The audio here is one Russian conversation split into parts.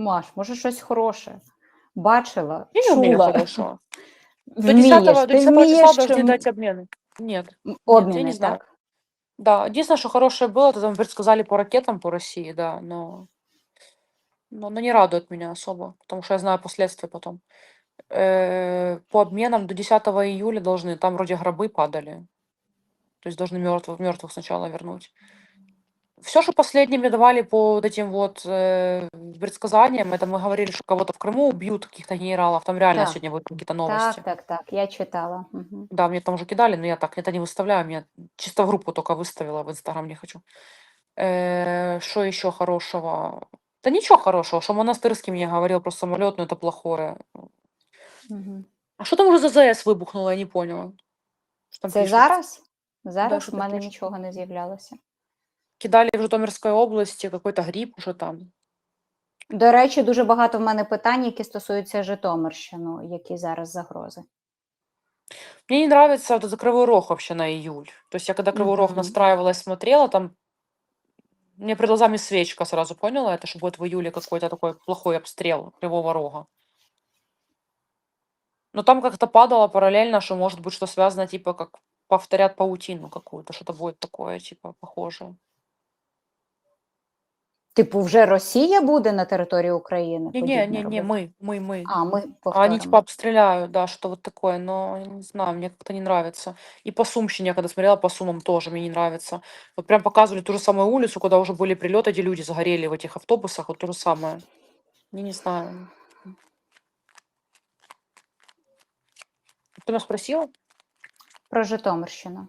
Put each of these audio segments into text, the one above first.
Маш, може щось хороше. Бачила, Я не умею чула. хорошего. До Вмієш, 10, до ти 10 числа вмієш должны м, дать обмены. Нет, м, нет, я обміни, не знаю. так? Да, единственное, что хорошее было, это там предсказали по ракетам по России, да, но, но, но не радует меня особо, потому что я знаю последствия потом. Э, по обменам до 10 июля должны, там вроде гробы падали, то есть должны мертвых, мертвых сначала вернуть. Все, что последнее мне давали по вот этим вот э, предсказаниям, это мы говорили, что кого-то в Крыму убьют, каких-то генералов, там реально Так, сегодня будут какие-то так, новости. так, так. Я читала. Угу. Да, мне там уже кидали, но я так это не выставляю, мне чисто в группу только выставила, в Инстаграм не хочу. Э, Что еще хорошего? Да ничего хорошего, что Монастырский мне говорил про самолет, но это плохое. Угу. А что там уже за ЗС выбухнуло, я не поняла. Что там Це пишут? зараз? Да, Зараз в мене пишут. нічого не з'являлося. Кидали в Житомирской области какой-то грипп уже там. До речі, дуже багато в мене питань, які стосуються Житомирщини, які зараз загрози. Мне не нравится вот этот Кривой Рог вообще на июль. То есть я когда Кривой Рог Мгм. настраивалась, смотрела, там мне перед глазами свечка сразу поняла это, что будет в июле какой-то такой плохой обстрел Кривого Рога. Но там как-то падало параллельно, что может быть что связано, типа как повторят паутину какую-то, что-то будет такое, типа, похожее. Типу, вже Росія буде на території України? Не-не, подібне не-не, робити? мы, мы, мы. А, ми А они повторимо. типа обстреляют, да, что вот такое, но я не знаю, мне как-то не нравится. И по Сумщине, я когда смотрела по Сумам, тоже мне не нравится. Вот прям показывали ту же самую улицу, куда уже были прилеты, где люди загорели в этих автобусах, вот то же самое. Я не знаю. Ты меня спросила? Про Житомирщину.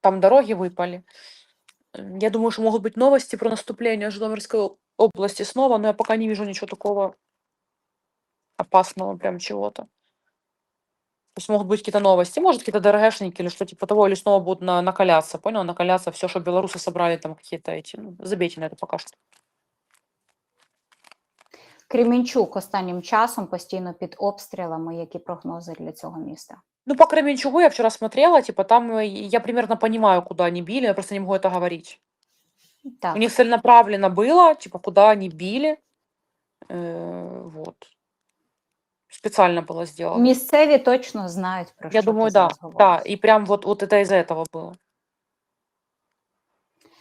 Там дороги выпали. Я думаю, что могут быть новости про наступление Житомирской области снова, но я пока не вижу ничего такого опасного, прям чего-то. То есть могут быть какие-то новости, может, какие-то ДРГшники или что типа того, или снова будут на- накаляться, понял? Накаляться все, что белорусы собрали, там какие-то эти, ну, забейте на это пока что. Кремінчук останнім часом постійно під обстрілами. Які прогнози для цього міста? Ну, по Кременчугу я вчера смотрела, типа там э, я примерно понимаю, куда они били, я просто не могу это говорить. У Так, них целенаправленно было, типа, куда они били, э, вот. Специально было сделано. місцеві точно знають про Я що думаю, ти да, зараз да, говориш. и прям вот, вот это из-за этого было.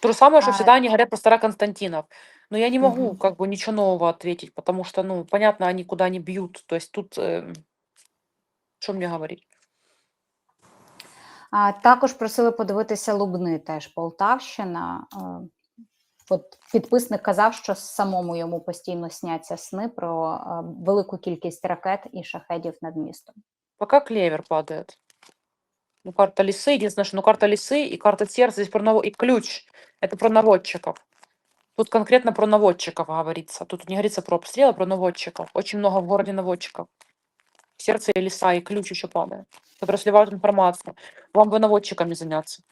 То же самое, что А, всегда они говорят про Староконстантинов. Но я не могу Мгм. как бы ничего нового ответить, потому что, ну, понятно, они куда не бьют. То есть тут, э, что мне говорить? А також просили подивитися Лубни, теж Полтавщина. Е, От підписник казав, що самому йому постійно сняться сни про е, велику кількість ракет і шахедів над містом. Пока клевер падает. Ну, карта лисы, единственное, что ну, карта лисы и карта сердца здесь про наво... и ключ. Это про наводчиков. Тут конкретно про наводчиков говорится. Тут не говорится про обстрел, а про наводчиков. Очень много в городе наводчиков. Сердце и лиса, и ключ еще падает. Которые сливают информацию. Вам бы наводчиками заняться.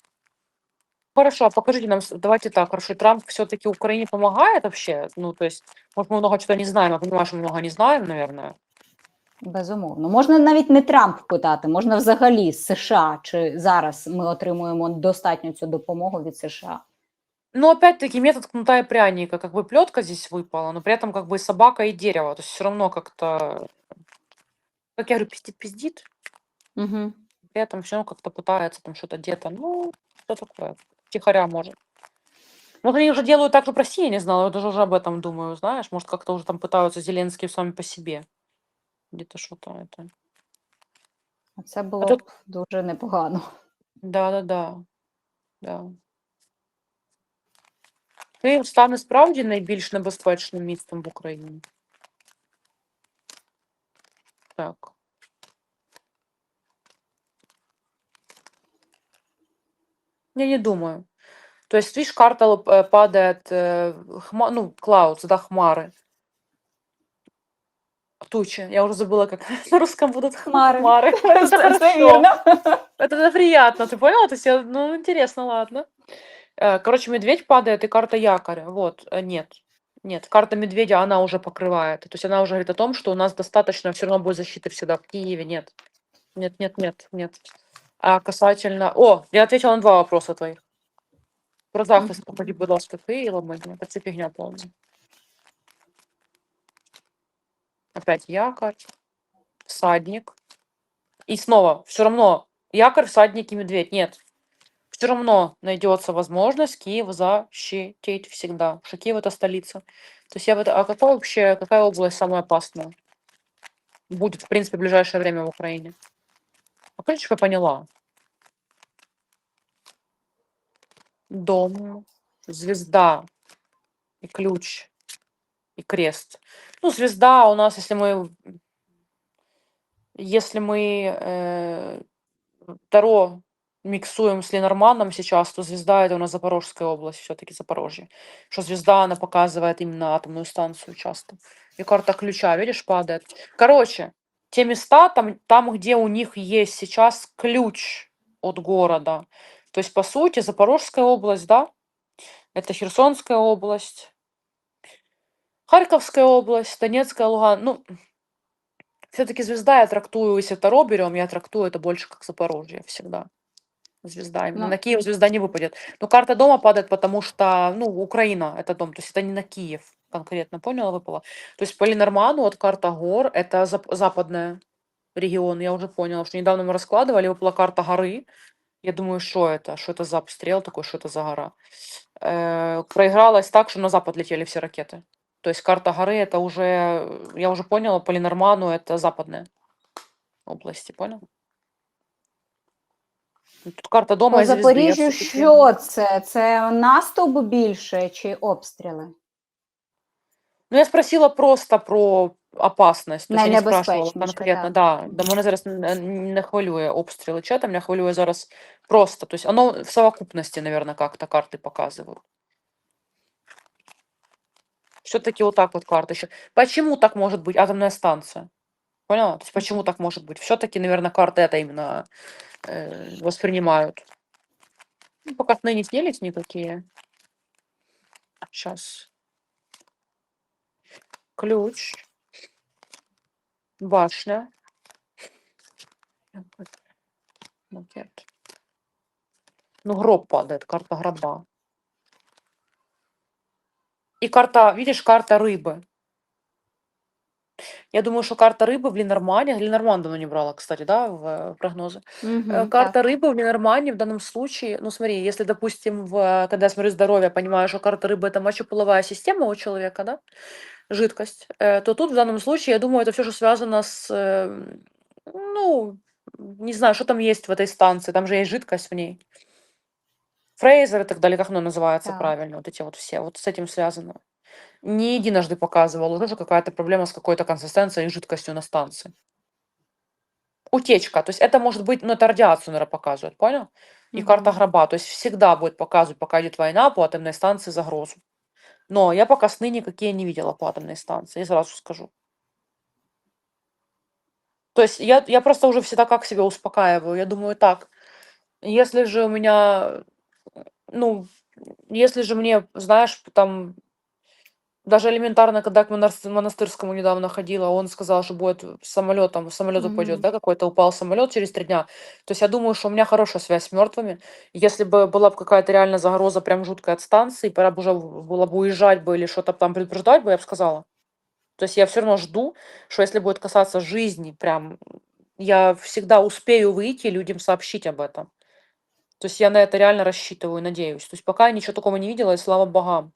Хорошо, а покажите нам, с- давайте так, хорошо, Трамп все-таки Украине помогает вообще? Ну, то есть, может, мы много чего не знаем, я понимаю, что мы много не знаем, наверное. Безумовно, можна навіть не Трамп питати, можна взагалі з США, чи зараз ми отримуємо достатньо цю допомогу від США. Но опять-таки метод кнута и пряника, как бы плетка здесь выпала, но при этом как бы и собака и дерево, то есть все равно как-то, как я говорю, пиздит-пиздит, Угу. при этом все равно как-то пытается там что-то где-то, ну, что такое, тихоря может. Вот они уже делают так, что в России я не знала, я даже уже об этом думаю, знаешь, может, как-то уже там пытаются Зеленские сами по себе. Где-то что-то это. Це було тут- б дуже непогано. Да-да-да. Да. Київ стане справді найбільш небезпечним містом в Україні. Так. Я не думаю. То есть, видишь, карта лп- э, падает, э, хма- ну, clouds, да, хмары. Тучи. Я уже забыла, как на русском будут Хмары. хмары. Это Це хорошо. вірно. Это приятно, ты поняла? То есть, я- ну, интересно, ладно. Э, Короче, медведь падает и карта якоря. Вот, э, нет. Нет, карта медведя, она уже покрывает. То есть она уже говорит о том, что у нас достаточно все равно будет защиты всегда в Киеве. Нет. Нет, нет, нет, нет. А касательно... О, я ответила на два вопроса твоих. Про захист, походи, будь ласка, ти і ламиня. Це фігня повна. Опять якорь, всадник. И снова, все равно, якорь, всадник и медведь. Нет. Все равно найдется возможность Киев защитить всегда. Потому что Киев это столица. То есть я в. А какая вообще, какая область самая опасная? Будет, в принципе, в ближайшее время в Украине. А ключ я поняла. Дом, звезда и ключ и крест. Ну, звезда у нас, если мы, если мы э, Таро миксуем с Ленорманом сейчас, то звезда это у нас Запорожская область, все-таки Запорожье. Что звезда, она показывает именно атомную станцию часто. И карта ключа, видишь, падает. Короче, те места, там, там, где у них есть сейчас ключ от города. То есть, по сути, Запорожская область, да, это Херсонская область, Харьковская область, Донецкая, Луган. Ну, все-таки звезда я трактую, если Таро берем, я трактую это больше как Запорожье всегда. Звезда. Именно Ну. на Киев звезда не выпадет. Но карта дома падает, потому что, ну, Украина это дом, то есть это не на Киев конкретно, поняла, выпала. То есть по Ленорману вот карта гор, это зап- западная регион, я уже поняла, что недавно мы раскладывали, выпала карта горы. Я думаю, что это? Что это за обстрел такой, что это за гора? Э, проигралось так, что на запад летели все ракеты. То есть карта горы это уже, э, я уже поняла, по Ленорману это западная области, понял? Ну, Тут карта дома По і звізди, я Запоріжжю все-таки- що це? Це наступ більше чи обстріли? Ну, я спросила просто про опасность. То есть я не спрашивала Найнебезпечніше, конкретно, так. да. Да, мене зараз не, не хвилює обстріли чата, мене хвилює зараз просто. То есть оно в совокупности, наверное, как-то карты показывают. Все-таки вот так вот карты еще. Почему так может быть атомная станция? Поняла? То есть почему так может быть? Все-таки, наверное, карты это именно э, воспринимают. Ну, пока сны не снились никакие. Сейчас. Ключ. Башня. Макет. Ну, гроб падает, карта гроба. И карта, видишь, карта рыбы. Я думаю, что карта рыбы в Ленормане, Ленорман давно не брала, кстати, да, в э, прогнозы. Э, Мгм, Карта рыбы в Ленормане в данном случае, ну смотри, если, допустим, в, когда я смотрю здоровье, понимаю, что карта рыбы это мочеполовая система у человека, да, жидкость, э, то тут в данном случае, я думаю, это все, что связано с, э, ну, не знаю, что там есть в этой станции, там же есть жидкость в ней. Фрейзер и так далее, как оно называется Так. правильно, вот эти вот все, вот с этим связано. Не единожды показывал, уже какая-то проблема с какой-то консистенцией и жидкостью на станции. Утечка, то есть это может быть, ну это радиацию, наверное, показывает, понял? И карта Мгм. гроба, то есть всегда будет показывать, пока идет война, по атомной станции загрозу. Но я пока сны никакие не видела по атомной станции, я сразу скажу. То есть я, я просто уже всегда как себя успокаиваю. Я думаю так, если же у меня, ну, если же мне, знаешь, там, даже элементарно, когда к монас- монастырскому недавно ходила, он сказал, что будет самолетом, самолет упадет, Мгм. да, какой-то упал самолет через три дня. То есть я думаю, что у меня хорошая связь с мертвыми. Если бы была бы какая-то реально загроза прям жуткая от станции, пора бы уже в- было бы уезжать бы или что-то там предупреждать бы, я бы сказала. То есть я все равно жду, что если будет касаться жизни, прям я всегда успею выйти и людям сообщить об этом. То есть я на это реально рассчитываю, надеюсь. То есть пока я ничего такого не видела, и слава богам.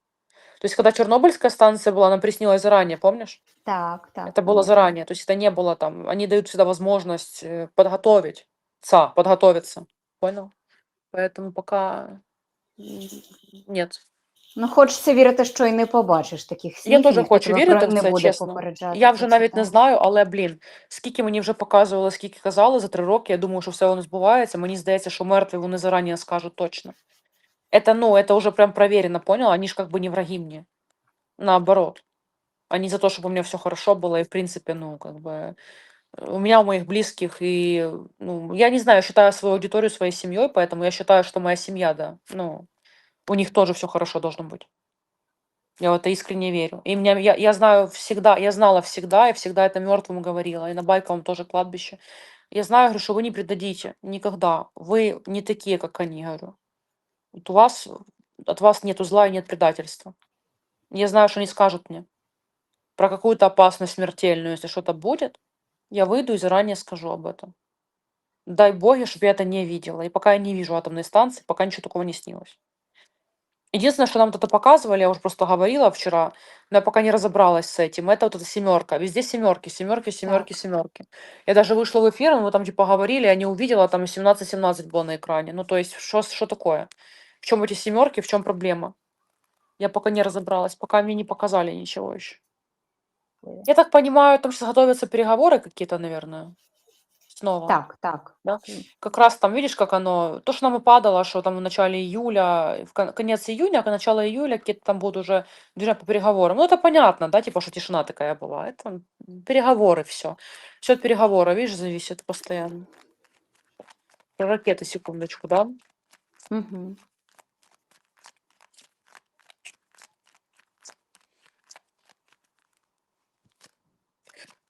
То есть когда Чернобыльская станция была, она приснилась заранее, помнишь? Так, так. Это было заранее. То есть это не было там. Они дают всегда возможность э, подготовить. Ца, подготовиться. Понял? Поэтому пока м, нет. Ну, хочеться вірити, що і не побачиш таких снів. Я і теж ніхто хочу тебе вірити про- в не це, буде чесно. попереджати. Я про вже це, навіть не так. знаю, але блін, скільки мені вже показували, скільки казали за три роки. Я думаю, що все воно збувається. Мені здається, що мертві вони зарані скажуть точно. Это, ну, это уже прям проверено, понял? Они ж как бы не враги мне. Наоборот. Они за то, чтобы у меня все хорошо было, и в принципе, ну, как бы э, у меня, у моих близких, и, ну, я не знаю, я считаю свою аудиторию своей семьей, поэтому я считаю, что моя семья, да, ну, у них тоже все хорошо должно быть. Я в это искренне верю. И меня, я, я знаю всегда, я знала всегда, и всегда это мертвым говорила, и на Байковом тоже кладбище. Я знаю, говорю, что вы не предадите никогда. Вы не такие, как они, говорю. Вот у вас, от вас нету зла и нет предательства. Я знаю, что они скажут мне про какую-то опасность смертельную, если что-то будет, я выйду и заранее скажу об этом. Дай боги, чтобы я это не видела. И пока я не вижу атомной станции, пока ничего такого не снилось. Единственное, что нам вот это показывали, я уже просто говорила вчера, но я пока не разобралась с этим, это вот эта семерка. Везде семерки, семерки, семерки, семерки. Я даже вышла в эфир, мы там типа говорили, я не увидела, там 17-17 было на экране. Ну, то есть, что, что такое? В чем эти семерки, в чем проблема? Я пока не разобралась, пока мне не показали ничего еще. Я так понимаю, там сейчас готовятся переговоры какие-то, наверное, снова. Так, так. Да? Как раз там, видишь, как оно, то, что нам и падало, что там в начале июля, в кон- конец июня, а начало июля какие-то там будут уже движения по переговорам. Ну, это понятно, да, типа, что тишина такая была. Это переговоры все. Все от переговоров, видишь, зависит постоянно. Ракеты, секундочку, да? Угу.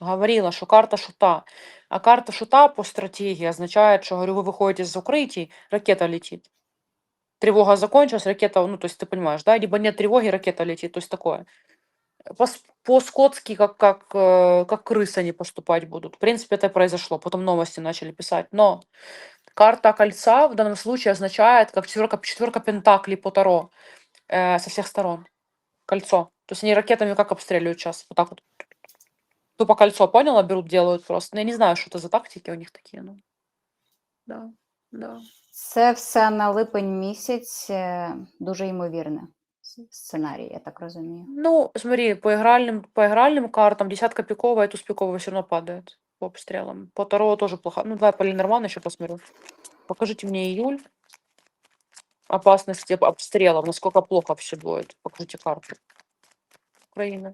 говорила, что карта шута. А карта шута по стратегии означает, что, говорю, вы выходите из укрытий, ракета летит. Тревога закончилась, ракета, ну, то есть ты понимаешь, да, либо нет тревоги, ракета летит, то есть такое. По- По-скотски, как, как, как крысы они поступать будут. В принципе, это произошло. Потом новости начали писать. Но карта кольца в данном случае означает как четверка, четверка пентаклей по Таро э, со всех сторон. Кольцо. То есть они ракетами как обстреливают сейчас? Вот так вот. Тупо кольцо, поняла? Берут, делают просто. Ну, я не знаю, что это за тактики у них такие. Ну. Да, да. Це все на липень місяць, е, дуже ймовірне с- сценарій, я так розумію. Ну, смотри, по игральным, по игральным картам десятка пиковая и туз пиковая все равно падает по обстрелам. По Таро тоже плохо. Ну, давай по Ленорману еще посмотрю. Покажите мне июль. Опасности об- обстрелов, насколько плохо все будет. Покажите карту. Украина.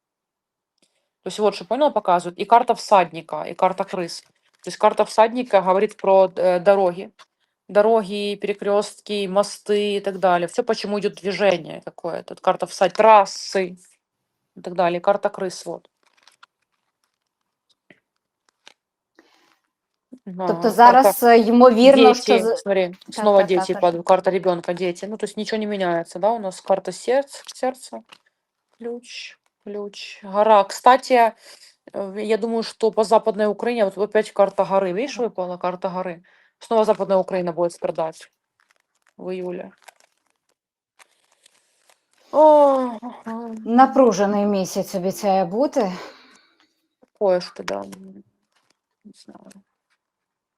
То есть вот что, понял, показывают. И карта всадника, и карта крыс. То есть карта всадника говорит про э, дороги. Дороги, перекрестки, мосты и так далее. Все, почему идет движение какое-то. Вот Карта всадника, трассы и так далее. Карта крыс, вот. Тобто Ага, зараз е, ймовірно, що Дети, з- смотри, снова так, так, дети так. падают, карта ребенка, дети. Ну, то есть ничего не меняется, да, у нас карта сердца, сердца, ключ, ключ, гора. Кстати, э, я думаю, что по Западной Украине, вот опять карта горы, видишь, выпала карта горы. Снова Западная Украина будет страдать в июле. О, ага, напружений місяць обіцяє бути. такое что, да, м, не знаю.